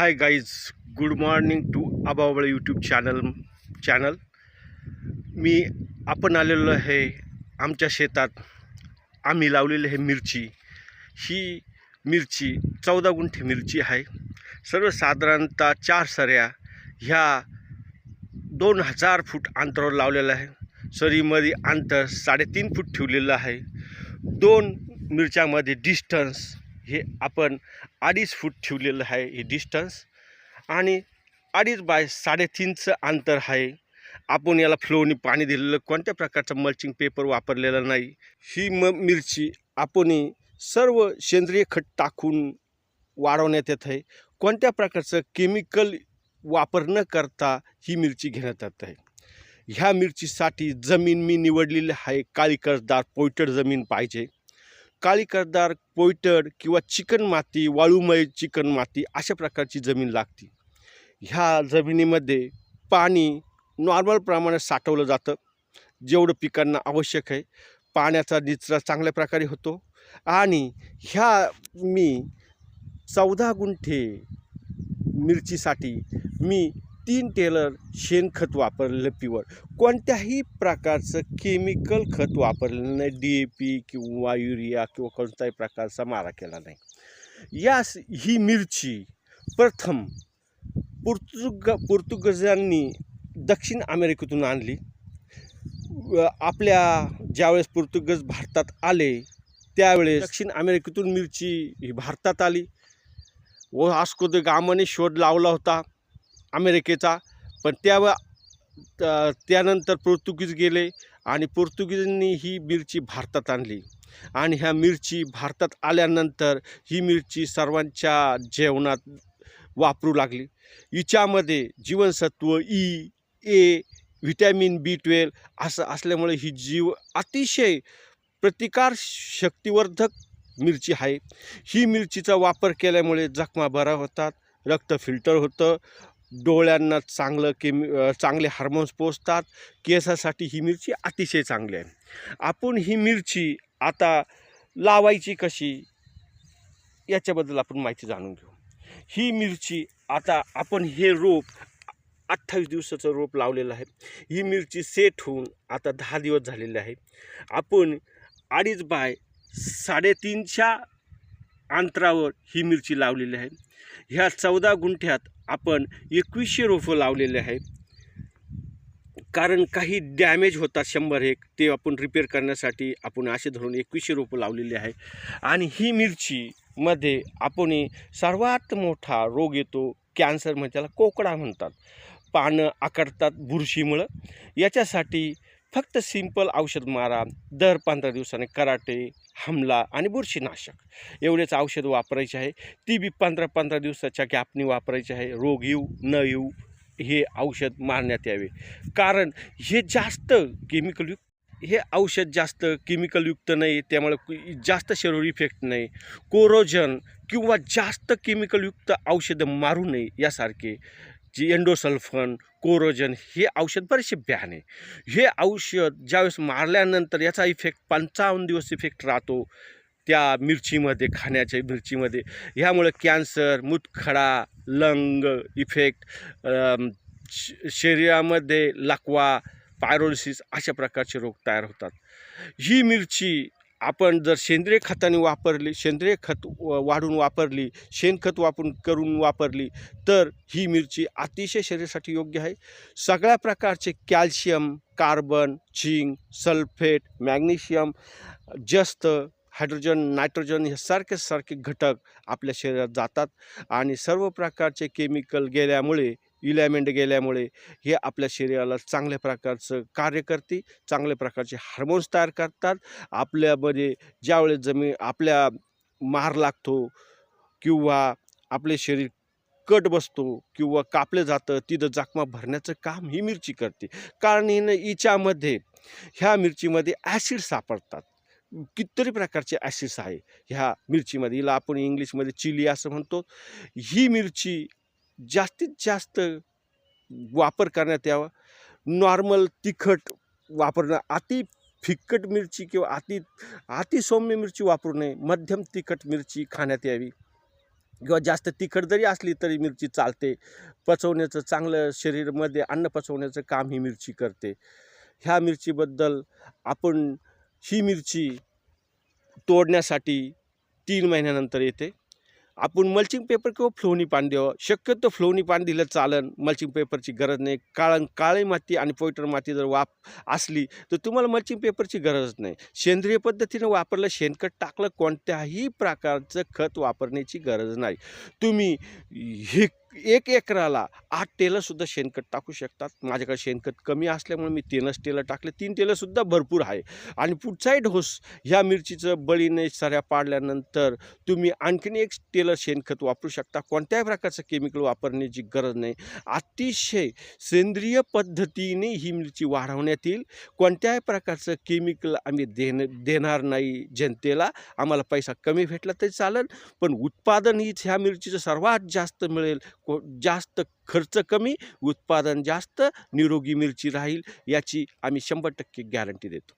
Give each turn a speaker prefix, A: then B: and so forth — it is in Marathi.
A: Hi guys good morning to आबावळ YouTube channel channel मी आपण आलेलो आहे आमच्या शेतात. आम्ही लावलेली आहे मिरची. ही मिरची चौदा गुंठे मिरची आहे. सर्वसाधारणतः चार सऱ्या ह्या दोन हजार फूट अंतरावर लावलेलं आहे. सरीमध्ये अंतर साडेतीन फूट ठेवलेलं आहे. दोन मिरच्यामध्ये डिस्टन्स हे आपण अडीच फूट ठेवलेलं आहे हे डिस्टन्स आणि अडीच बाय साडेतीनचं अंतर आहे. आपण याला फ्लोनी पाणी दिलेलं कोणत्या प्रकारचं मल्चिंग पेपर वापरलेलं नाही. ही म मिरची आपण सर्व सेंद्रिय खत टाकून वाढवण्यात येत आहे. कोणत्या प्रकारचं केमिकल वापर न करता ही मिरची घेण्यात येत आहे. ह्या मिरचीसाठी जमीन मी निवडलेली आहे. काळी कर्जदार पोयटड जमीन पाहिजे. काळी करदार पोयटड किंवा चिकन माती वाळूमय चिकन माती अशा प्रकारची जमीन लागते. ह्या जमिनीमध्ये पाणी नॉर्मल प्रमाणात साठवलं जातं. जेवढं पिकांना आवश्यक आहे पाण्याचा निचरा चांगल्या प्रकारे होतो. आणि ह्या मी चौदा गुंठे मिरचीसाठी मी तीन टेलर शेणखत वापरलेलं प्युअर कोणत्याही प्रकारचं केमिकल खत वापरलेलं नाही. डी ए पी किंवा युरिया किंवा कोणत्याही प्रकारचा मारा केला नाही. यास ही मिरची प्रथम पोर्तुग पोर्तुगजांनी दक्षिण अमेरिकेतून आणली. व आपल्या ज्यावेळेस पोर्तुगज भारतात आले त्यावेळेस दक्षिण अमेरिकेतून मिरची ही भारतात आली. व आस्को द गामाने शोध लावला होता. अमेरिकेचा. पण त्या त्यानंतर पोर्तुगीज गेले आणि पोर्तुगीजांनी ही मिरची भारतात आणली. आणि ह्या मिरची भारतात आल्यानंतर ही मिरची सर्वांच्या जेवणात वापरू लागली. हिच्यामध्ये जीवनसत्व e, E A vitamin B twelve असं असल्यामुळे ही जीव अतिशय प्रतिकार शक्तिवर्धक मिरची आहे. ही मिरचीचा वापर केल्यामुळे जखमा बरा होतात रक्त फिल्टर होतं डोळ्यांना चांगलं केमि चांगले हार्मोन्स पोचतात केसासाठी ही मिरची अतिशय चांगली आहे. आपण ही मिरची आता लावायची कशी? याच्याबद्दल आपण माहिती जाणून घेऊ. ही मिरची आता आपण हे रोप अठ्ठावीस दिवसाचं रोप लावलेलं आहे. ही मिरची सेट होऊन आता दहा दिवस झालेले आहे. आपण अडीच बाय साडेतीनच्या अंतरावर ही मिरची लावलेली आहे. ह्या चौदा गुंठ्यात आपण एकवीसशे रोपं लावलेले आहे. कारण काही डॅमेज होतात शंभर एक ते आपण रिपेअर करण्यासाठी आपण असे धरून एकवीसशे रोपं लावलेले आहे. आणि ही मिरचीमध्ये आपण सर्वात मोठा रोग येतो कॅन्सर म्हणजे त्याला कोकडा म्हणतात. पानं आकडतात बुरशीमुळं. याच्यासाठी फक्त सिंपल औषध मारा दर पंधरा दिवसाने कराटे हमला आणि बुरशीनाशक. एवढेच औषध वापरायचे आहे. ती बी पंधरा पंधरा दिवसाच्या गॅपनी वापरायची आहे. रोग येऊ न येऊ हे औषध मारण्यात यावे. कारण हे जास्त केमिकलयुक्त हे औषध जास्त केमिकलयुक्त नाही त्यामुळे जास्त शरीर इफेक्ट नाही. कोरोजन किंवा जास्त केमिकलयुक्त औषधं मारू नये यासारखे जी एंडोसल्फन कोरोजन हे औषध बरेचसे बॅन आहे. हे औषध ज्यावेळेस मारल्यानंतर याचा इफेक्ट पंचावन्न दिवस इफेक्ट राहतो. त्या मिरचीमध्ये खाण्याच्या मिरचीमध्ये. ह्यामुळे कॅन्सर मुतखडा लंग इफेक्ट शरीरामध्ये लकवा पायरोलिसिस अशा प्रकारचे रोग तयार होतात. ही मिरची आपण जर सेंद्रिय खताने वापरली सेंद्रिय खत वाढून वापरली शेणखत वापरून करून वापरली तर ही मिरची अतिशय शरीरासाठी योग्य आहे. सगळ्या प्रकारचे calcium carbon zinc sulphate magnesium जस्त हायड्रोजन नायट्रोजन हे सारखे सारखे घटक आपल्या शरीरात जातात आणि सर्व प्रकारचे केमिकल गेल्यामुळे इलॅमेंट गेल्यामुळे हे आपल्या शरीराला चांगल्या प्रकारचं कार्य करते चांगल्या प्रकारचे हार्मोन्स तयार करतात. आपल्यामध्ये म्हणजे ज्यावेळेस जमीन आपल्या मार लागतो किंवा आपले शरीर कट बसतो किंवा कापलं जातं तिथं जखमा भरण्याचं काम ही मिरची करते. कारण हिनं हिच्यामध्ये ह्या मिरचीमध्ये ॲसिड सापडतात. कितीतरी प्रकारचे ॲसिड्स आहे. ह्या मिरचीमध्ये हिला आपण इंग्लिशमध्ये चिली असं म्हणतो. ही मिरची जास्तीत जास्त वापर करण्यात यावा. नॉर्मल तिखट वापरणं अति फिक्कट मिरची किंवा अति अति सौम्य मिरची वापरू नये. मध्यम तिखट मिरची खाण्यात यावी. किंवा जास्त तिखट जरी असली तरी मिरची चालते. पचवण्याचं चांगलं शरीरामध्ये अन्न पचवण्याचं काम ही मिरची करते. ह्या मिरचीबद्दल आपण ही मिरची तोडण्यासाठी तीन महिन्यानंतर येते. आपण मल्चिंग पेपर किंवा फ्लोनी पान द्यावं. शक्यतो फ्लोनी पान दिलं चालन मल्चिंग पेपरची गरज नाही. काळ काळी माती आणि पोयटर माती जर वाप असली तर तुम्हाला मल्चिंग पेपरची गरज नाही. सेंद्रिय पद्धतीनं वापरलं शेणखत टाकलं कोणत्याही प्रकारचं खत वापरण्याची गरज नाही. तुम्ही हे एक एकराला आठ टेलंसुद्धा शेणखत टाकू शकतात. माझ्याकडे शेणखत कमी असल्यामुळे मी तीनच टेलं टाकले. तीन टेलंसुद्धा भरपूर आहे. आणि पुढचाही ढोस ह्या मिरचीचं बळीने सऱ्या पाडल्यानंतर तुम्ही आणखीन एक टेलर शेणखत वापरू शकता. कोणत्याही प्रकारचं केमिकल वापरण्याची गरज नाही. अतिशय सेंद्रिय पद्धतीने ही मिरची वाढवण्यात येईल. कोणत्याही प्रकारचं केमिकल आम्ही देण देणार नाही जनतेला. आम्हाला पैसा कमी भेटला तरी चालेल. पण उत्पादन हीच ह्या मिरचीचं सर्वात जास्त मिळेल. को जास्त खर्च कमी उत्पादन जास्त निरोगी मिरची राहील याची आम्ही शंभर टक्के गॅरंटी देतो.